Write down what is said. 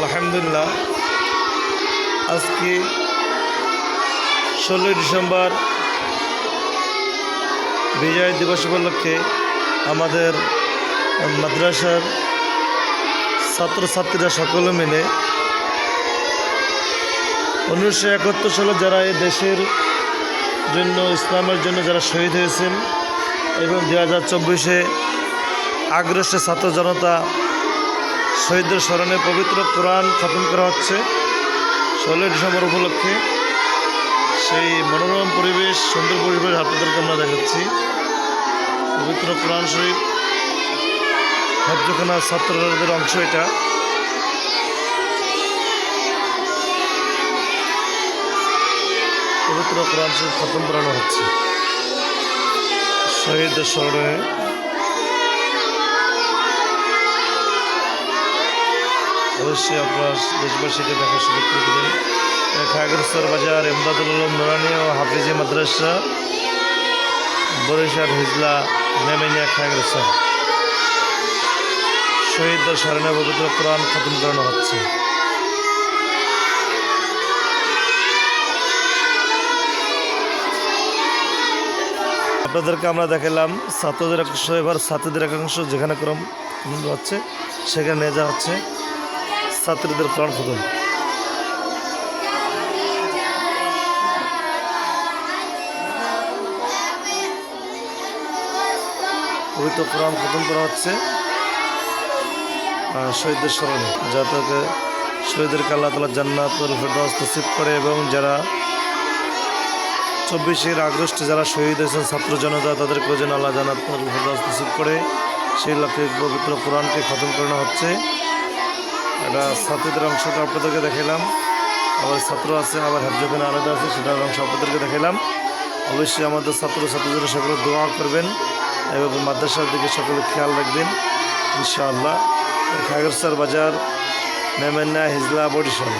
আলহামদুলিল্লাহ। আজকে ষোলোই ডিসেম্বর বিজয় দিবস উপলক্ষে আমাদের মাদ্রাসার ছাত্রছাত্রীরা সকলে মিলে উনিশশো একাত্তর সালে যারা এই দেশের জন্য, ইসলামের জন্য যারা শহীদ হয়েছেন এবং দু হাজার চব্বিশে আগ্রসে ছাত্র জনতা শহীদদের স্মরণে পবিত্র কোরআন খতম করা হচ্ছে। ষোলোই ডিসেম্বর উপলক্ষে সেই মনোরম পরিবেশ, সুন্দর পরিবেশ আপনাদেরকে আমরা দেখাচ্ছি। পবিত্র কোরআন শরীফ হজ্জখানা ছাত্রদের অংশ এটা। পবিত্র কোরআন শরীফ খতম করানো হচ্ছে। শহীদদের স্মরণে অবশ্যই আপনার দেশবাসীকে দেখার সুযোগ করে দেবেন খাগরস্তর বাজার, এমদাদুল আলম, নুরানি ও হাফিজি মাদ্রাসা, বরিশাল, হিজলা মেমেনিয়া খাগরস্তর শহীদদের স্মরণে পবিত্র কোরআন খতম করানো হচ্ছে। আপনাদেরকে আমরা দেখালাম ছাত্রদের একাংশ, এবার ছাত্রদের একাংশ যেখানে ক্রম হচ্ছে, সেখানে নিয়ে যাওয়া হচ্ছে। ছাত্রীদের প্রাণ খতম পবিত্র কোরআন খতম করা হচ্ছে। শহীদদের স্মরণে। যাতে শহীদদেরকে আল্লাহ তালা জান্নাতুল নসিব করে এবং যারা চব্বিশের আগস্টে যারা শহীদ হয়েছেন ছাত্র জনতা তাদেরকে যেন আল্লাহ জান্নাতুল নসিব করে। সেই লক্ষ্যে পবিত্র কোরআনকে খতম করানো হচ্ছে। এটা ছাত্রীদের অংশটা আপনাদেরকে দেখালাম আবার ছাত্র আছে, আবার হ্যাবজখানে আলাদা আছে, সেটার অংশ আপনাদেরকে দেখালাম অবশ্যই আমাদের ছাত্র ছাত্রীদের সকলে দোয়া করবেন এবং মাদ্রাসার দিকে সকলে খেয়াল রাখবেন, ইনশাআল্লাহ। খাগরসার বাজার মেমেন্না হিজলা, বরিশাল।